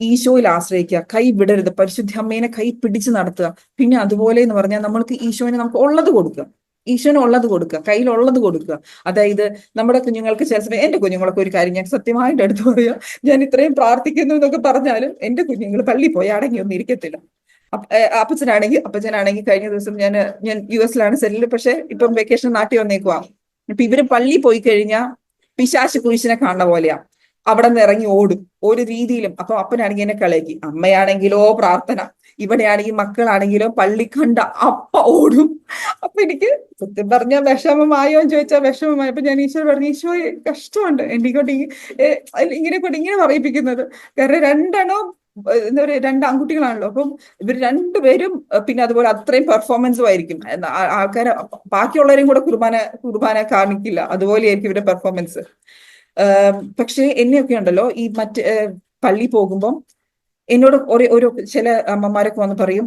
ഈശോയിൽ ആശ്രയിക്കുക കൈ വിടരുത് പരിശുദ്ധ അമ്മേനെ കൈ പിടിച്ച് നടത്തുക. പിന്നെ അതുപോലെ എന്ന് പറഞ്ഞാൽ നമ്മൾക്ക് ഈശോനെ നമുക്ക് ഉള്ളത് കൊടുക്കുക. ഈശോന് ഉള്ളത് കൊടുക്കുക കയ്യിലുള്ളത് കൊടുക്കുക. അതായത് നമ്മുടെ കുഞ്ഞുങ്ങൾക്ക് ചില സമയം എന്റെ കുഞ്ഞുങ്ങളൊക്കെ ഒരു കാര്യം ഞാൻ സത്യമായിട്ട് എടുത്തു പറയാം. ഞാൻ ഇത്രയും പ്രാർത്ഥിക്കുന്നു എന്നൊക്കെ പറഞ്ഞാലും എന്റെ കുഞ്ഞുങ്ങൾ പള്ളി പോയി അടങ്ങി ഒന്നും ഇരിക്കത്തില്ല. അപ്പച്ചനാണെങ്കിൽ അപ്പച്ചനാണെങ്കിൽ കഴിഞ്ഞ ദിവസം ഞാൻ ഞാൻ യു എസിലാണ് സെറ്റിൽ. പക്ഷെ ഇപ്പം വെക്കേഷൻ നാട്ടിൽ വന്നേക്കുവാ. ഇപ്പൊ ഇവർ പള്ളി പോയി കഴിഞ്ഞാൽ പിശാശ് കുരിശിനെ കാണുന്ന പോലെയാ. അവിടെ നിന്ന് ഇറങ്ങി ഓടും. ഒരു രീതിയിലും. അപ്പൊ അപ്പനാണെങ്കിൽ എന്നെ കളയക്കി. അമ്മയാണെങ്കിലോ പ്രാർത്ഥന. ഇവിടെയാണെങ്കിൽ മക്കളാണെങ്കിലോ പള്ളി കണ്ട അപ്പ ഓടും. അപ്പൊ എനിക്ക് സത്യം പറഞ്ഞ വിഷമമായോ എന്ന് ചോദിച്ചാൽ വിഷമമായി. അപ്പൊ ഞാൻ ഈശോ പറഞ്ഞു ഈശോ കഷ്ടമുണ്ട് ഈ- ഇങ്ങനെ കൊണ്ട് ഇങ്ങനെ പറയിപ്പിക്കുന്നത്. കാരണം രണ്ടെണ്ണം എന്താ പറയുക രണ്ട് ആൺകുട്ടികളാണല്ലോ. അപ്പം ഇവർ രണ്ടുപേരും പിന്നെ അതുപോലെ അത്രയും പെർഫോമൻസും ആയിരിക്കും. ആൾക്കാരെ ബാക്കിയുള്ളവരെയും കൂടെ കുർബാന കുർബാന കാണിക്കില്ല. അതുപോലെയായിരിക്കും ഇവരുടെ പെർഫോമൻസ് പക്ഷേ എന്നെയൊക്കെ ഉണ്ടല്ലോ ഈ മറ്റ് പള്ളി പോകുമ്പം എന്നോട് ഒരു ഒരു ചില അമ്മമാരൊക്കെ വന്ന് പറയും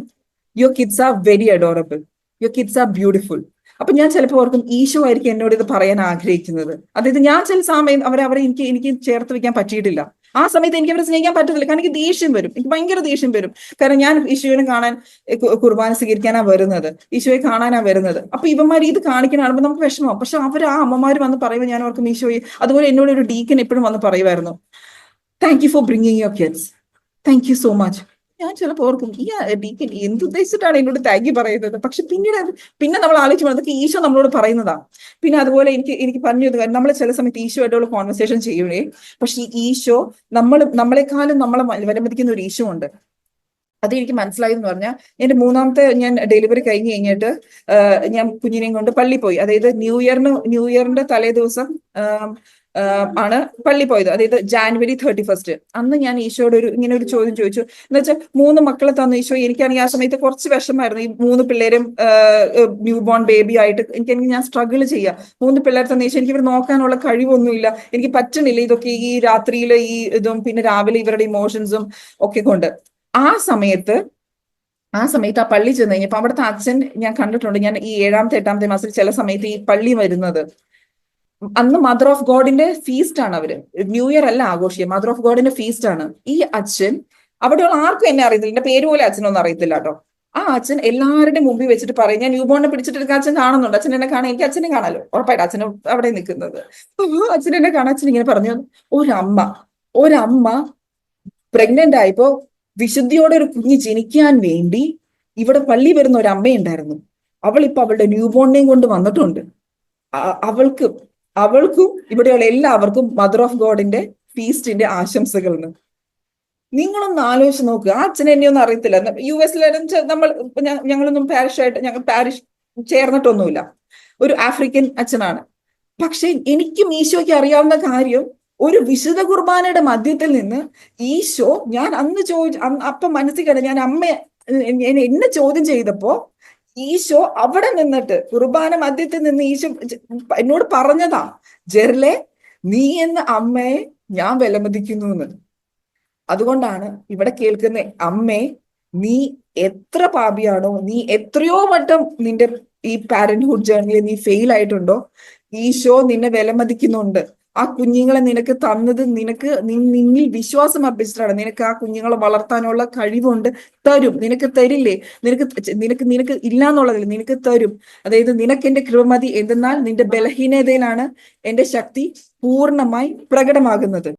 your kids are very adorable your kids are beautiful അപ്പൊ ഞാൻ ചിലപ്പോൾ ഓർക്കും ഈശോ ആയിരിക്കും എന്നോട് ഇത് പറയാൻ ആഗ്രഹിക്കുന്നത്. അതായത് ഞാൻ ചില സമയം അവരെ അവരെ എനിക്ക് എനിക്ക് ചേർത്ത് വെക്കാൻ പറ്റിയിട്ടില്ല. ആ സമയത്ത് എനിക്ക് അവരെ സ്നേഹിക്കാൻ പറ്റത്തില്ല. കാരണം എനിക്ക് ദേഷ്യം വരും. എനിക്ക് ഭയങ്കര ദേഷ്യം വരും. കാരണം ഞാൻ ഈശുവിനെ കാണാൻ കുർബാന സ്വീകരിക്കാനാ വരുന്നത്. ഈശോയെ കാണാനാ വരുന്നത്. അപ്പൊ ഇവന്മാർ ഇത് കാണിക്കണ നമുക്ക് വിഷമം പക്ഷെ അവർ ആ അമ്മമാര് വന്ന് പറയുമ്പോൾ ഞാൻ അവർക്ക് ഈശോയെ അതുപോലെ എന്നോട് ഒരു ഡീക്കൻ എപ്പോഴും വന്ന് പറയുമായിരുന്നു. Thank you for bringing your kids thank you so much ഞാൻ ചിലപ്പോൾ ഓർക്കും ഈ ഡീക്കൻ എന്തുദ്ദേശിച്ചിട്ടാണ് എന്നോട് താങ്ക് യു പറയുന്നത്? പക്ഷെ പിന്നീട് പിന്നെ നമ്മൾ ആലോചിച്ച് അതൊക്കെ ഈശോ നമ്മളോട് പറയുന്നതാ. പിന്നെ അതുപോലെ എനിക്ക് എനിക്ക് പറഞ്ഞു കാര്യം നമ്മൾ ചില സമയത്ത് ഈശോയായിട്ടുള്ള കോൺവെർസേഷൻ ചെയ്യണേ പക്ഷെ ഈ ഈശോ നമ്മൾ നമ്മളെക്കാളും നമ്മളെ വിലമതിക്കുന്ന ഒരു ഈശോ ഉണ്ട്. അത് എനിക്ക് മനസ്സിലായെന്ന് പറഞ്ഞാൽ എന്റെ മൂന്നാമത്തെ ഞാൻ ഡെലിവറി കഴിഞ്ഞ് കഴിഞ്ഞിട്ട് ഞാൻ കുഞ്ഞിനെയും കൊണ്ട് പള്ളി പോയി. അതായത് ന്യൂ ഇയറിന് ന്യൂ ഇയറിന്റെ തലേ ദിവസം ആണ് പള്ളി പോയത്. അതായത് ജാനുവരി തേർട്ടി ഫസ്റ്റ്. അന്ന് ഞാൻ ഈശോയോട് ഒരു ഇങ്ങനെ ഒരു ചോദ്യം ചോദിച്ചു. എന്ന് വെച്ചാൽ മൂന്ന് മക്കളെ തന്നു. ഈശോ എനിക്കാണെങ്കിൽ ആ സമയത്ത് കുറച്ച് വിഷമായിരുന്നു ഈ മൂന്ന് പിള്ളേരും ന്യൂ ബോൺ ബേബി ആയിട്ട് എനിക്കാണെങ്കിൽ ഞാൻ സ്ട്രഗിൾ ചെയ്യാം. മൂന്ന് പിള്ളേർ തന്ന ഈശോ എനിക്ക് ഇവർ നോക്കാനുള്ള കഴിവൊന്നുമില്ല. എനിക്ക് പറ്റണില്ല ഇതൊക്കെ ഈ രാത്രിയിലെ ഈ ഇതും പിന്നെ രാവിലെ ഇവരുടെ ഇമോഷൻസും ഒക്കെ കൊണ്ട്. ആ സമയത്ത് ആ സമയത്ത് ആ പള്ളി ചെന്ന് കഴിഞ്ഞപ്പോ അവിടുത്തെ അച്ഛൻ ഞാൻ കണ്ടിട്ടുണ്ട്. ഞാൻ ഈ ഏഴാമത്തെ എട്ടാമത്തെ മാസത്തിൽ ചില സമയത്ത് ഈ പള്ളി വരുന്നത്. അന്ന് മദർ ഓഫ് ഗോഡിന്റെ ഫീസ്റ്റ് ആണ് അവർ. ന്യൂ ഇയർ അല്ല ആഘോഷിക്കുക. മദർ ഓഫ് ഗോഡിന്റെ ഫീസ്റ്റ് ആണ്. ഈ അച്ഛൻ അവിടെയുള്ള ആർക്കും എന്നെ അറിയത്തില്ല. എന്റെ പേര് പോലെ അച്ഛനൊന്നും അറിയത്തില്ല കേട്ടോ. ആ അച്ഛൻ എല്ലാവരുടെയും മുമ്പിൽ വെച്ചിട്ട് പറയും ഞാൻ ന്യൂ ബോണിനെ പിടിച്ചിട്ട് അച്ഛൻ കാണുന്നുണ്ട്. അച്ഛൻ എന്നെ കാണാൻ എനിക്ക് അച്ഛനെ കാണാലോ. ഉറപ്പായിട്ട് അച്ഛനും അവിടെ നിൽക്കുന്നത്. അച്ഛൻ എന്നെ കാണാൻ അച്ഛൻ ഇങ്ങനെ പറഞ്ഞു. ഒരമ്മ ഒരമ്മ പ്രഗ്നന്റ് ആയപ്പോ വിശുദ്ധിയോടെ ഒരു കുഞ്ഞ് ജനിക്കാൻ വേണ്ടി ഇവിടെ പള്ളി വരുന്ന ഒരു അമ്മയുണ്ടായിരുന്നു. അവൾ ഇപ്പൊ അവളുടെ ന്യൂ ബോണിനെയും കൊണ്ട് വന്നിട്ടുണ്ട്. അവൾക്ക് അവൾക്കും ഇവിടെയുള്ള എല്ലാവർക്കും മദർ ഓഫ് ഗോഡിന്റെ ഫീസ്റ്റിന്റെ ആശംസകൾ എന്ന് നിങ്ങളൊന്ന് ആലോചിച്ച് നോക്കുക ആ അച്ഛനെ എന്നെയൊന്നും അറിയത്തില്ല. യു എസിലും നമ്മൾ ഞങ്ങളൊന്നും പാരിഷായിട്ട് ഞങ്ങൾ പാരിഷ് ചേർന്നിട്ടൊന്നുമില്ല. ഒരു ആഫ്രിക്കൻ അച്ഛനാണ്. പക്ഷെ എനിക്കും ഈശോയ്ക്ക് അറിയാവുന്ന കാര്യം ഒരു വിശുദ്ധ കുർബാനയുടെ മധ്യത്തിൽ നിന്ന് ഈശോ ഞാൻ അന്ന് ചോദിച്ചു അപ്പം മനസ്സിൽ കണ്ട ഞാൻ അമ്മ എന്നെ എന്നെ ചോദ്യം ചെയ്തപ്പോ ഈശോ അവിടെ നിന്നിട്ട് കുർബാന മധ്യത്തിൽ നിന്ന് ഈശോ എന്നോട് പറഞ്ഞതാ ജെറിലെ നീ എന്ന അമ്മയെ ഞാൻ വിലമതിക്കുന്നു എന്ന്. അതുകൊണ്ടാണ് ഇവിടെ കേൾക്കുന്ന അമ്മേ നീ എത്ര പാപിയാണോ നീ എത്രയോ വട്ടം നിന്റെ ഈ പാരന്റ്ഹുഡ് ജേർണിയിൽ നീ ഫെയിൽ ആയിട്ടുണ്ടോ ഈശോ നിന്നെ വിലമതിക്കുന്നുണ്ട്. ആ കുഞ്ഞുങ്ങളെ നിനക്ക് തന്നത് നിനക്ക് നിന്നിൽ വിശ്വാസം അർപ്പിച്ചിട്ടാണ്. നിനക്ക് ആ കുഞ്ഞുങ്ങളെ വളർത്താനുള്ള കഴിവുണ്ട് തരും. നിനക്ക് തരില്ലേ? നിനക്ക് നിനക്ക് നിനക്ക് ഇല്ല നിനക്ക് തരും. അതായത് നിനക്ക് എന്റെ കൃപമതി എന്തെന്നാൽ നിന്റെ ബലഹീനതയിലാണ് എന്റെ ശക്തി പൂർണമായി പ്രകടമാകുന്നത്.